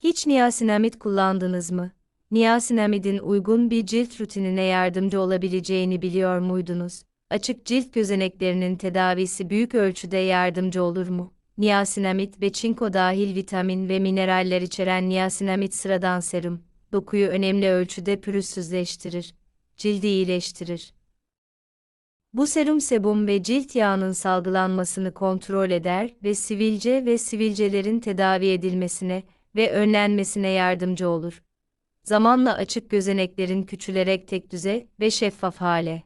Hiç niasinamid kullandınız mı? Niasinamidin uygun bir cilt rutinine yardımcı olabileceğini biliyor muydunuz? Açık cilt gözeneklerinin tedavisi büyük ölçüde yardımcı olur mu? Niasinamid ve çinko dahil vitamin ve mineraller içeren niasinamid sıradan serum, dokuyu önemli ölçüde pürüzsüzleştirir, cildi iyileştirir. Bu serum sebum ve cilt yağının salgılanmasını kontrol eder ve sivilce ve sivilcelerin tedavi edilmesine ve önlenmesine yardımcı olur. Zamanla açık gözeneklerin küçülerek tekdüze ve şeffaf hale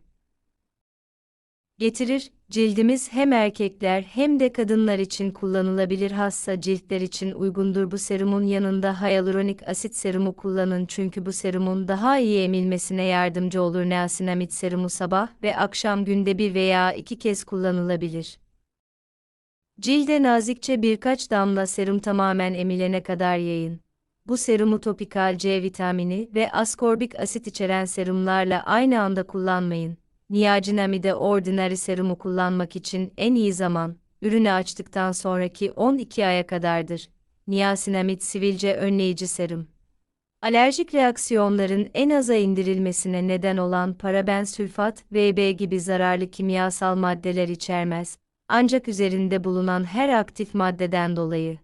getirir. Cildimiz hem erkekler hem de kadınlar için kullanılabilir hassa ciltler için uygundur bu serumun yanında hyaluronik asit serumu kullanın çünkü bu serumun daha iyi emilmesine yardımcı olur. Niasinamid serumu sabah ve akşam günde bir veya iki kez kullanılabilir. Cilde nazikçe birkaç damla serum tamamen emilene kadar yayın. Bu serumu topikal C vitamini ve askorbik asit içeren serumlarla aynı anda kullanmayın. Niacinamide ordinary serumu kullanmak için en iyi zaman, ürünü açtıktan sonraki 12 aya kadardır. Niasinamid sivilce önleyici serum. Alerjik reaksiyonların en aza indirilmesine neden olan paraben sülfat, VB gibi zararlı kimyasal maddeler içermez. Ancak üzerinde bulunan her aktif maddeden dolayı